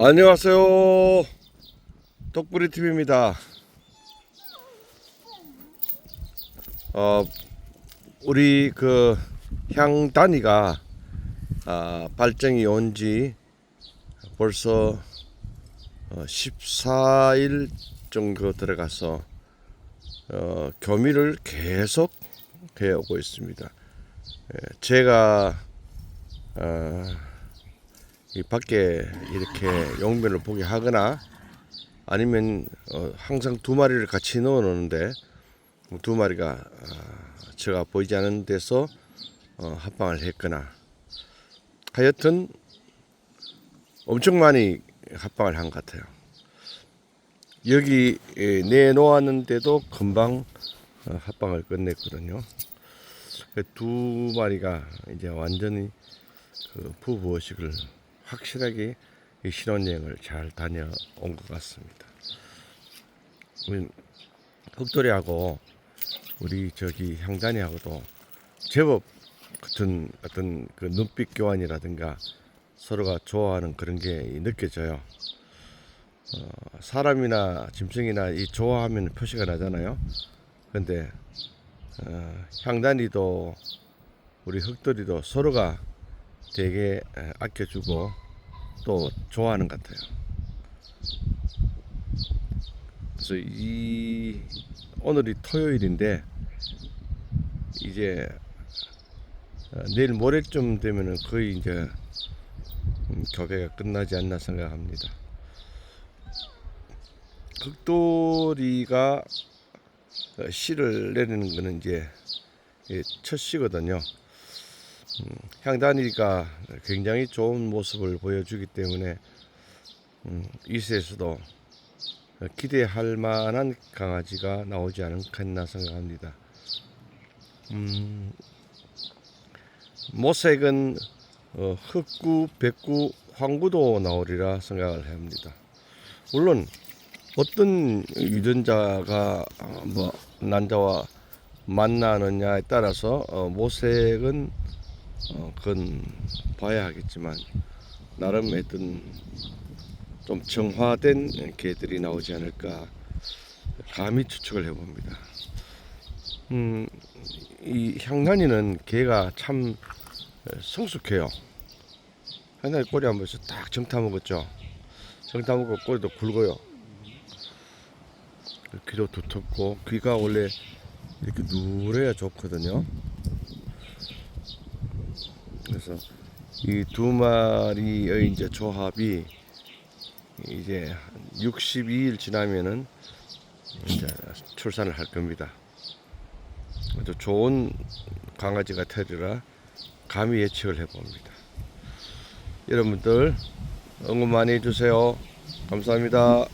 안녕하세요. 독부리 TV입니다. 어, 우리 그 향단이가 아, 발정이 온 지 벌써 어, 14일 정도 들어가서 어, 교미를 계속 해오고 있습니다. 예, 제가 어, 이 밖에 이렇게 용변을 보게 하거나 아니면 어, 항상 두 마리를 같이 넣어 놓는데 두 마리가 어, 제가 보이지 않는 데서 어, 합방을 했거나 하여튼 엄청 많이 합방을 한 것 같아요. 여기 예, 내놓았는데도 금방 어, 합방을 끝냈거든요. 그두 마리가 이제 완전히 그 부부의식을 확실하게 이 신혼여행을 잘 다녀온 것 같습니다. 우리 흑돌이하고 우리 저기 향단이하고도 제법 같은 어떤 그 눈빛 교환이라든가 서로가 좋아하는 그런 게 느껴져요. 어, 사람이나 짐승이나 이 좋아하면 표시가 나잖아요. 근데 어, 향단이도 우리 흑돌이도 서로가 되게 에, 아껴주고 또 좋아하는 것 같아요. 그래서 이 오늘이 토요일인데 이제 어, 내일 모레쯤 되면은 거의 이제 음, 교배가 끝나지 않나 생각합니다. 극돌이가 어, 씨를 내리는 거는 이제 예, 첫 씨거든요. 음, 향단이가 굉장히 좋은 모습을 보여주기 때문에 음, 이세에서도 기대할 만한 강아지가 나오지 않겠나 생각합니다. 음, 모색은 어, 흑구, 백구, 황구도 나오리라 생각을 합니다. 물론 어떤 유전자가 어, 뭐 난자와 만나느냐에 따라서 어, 모색은 어, 그건 봐야 하겠지만 나름 어떤 좀 정화된 개들이 나오지 않을까 감히 추측을 해봅니다. 음, 이 향난이는 개가 참 성숙해요. 향난이 꼬리 한번 딱 정타 먹었죠. 정타 먹고 꼬리도 굵어요. 귀도 두텁고 귀가 원래 이렇게 누래야 좋거든요. 그래서 이 두 마리의 이제 조합이 이제 62일 지나면은 이제 출산을 할 겁니다. 아주 좋은 강아지가 되리라 감히 예측을 해봅니다. 여러분들 응원 많이 해주세요. 감사합니다.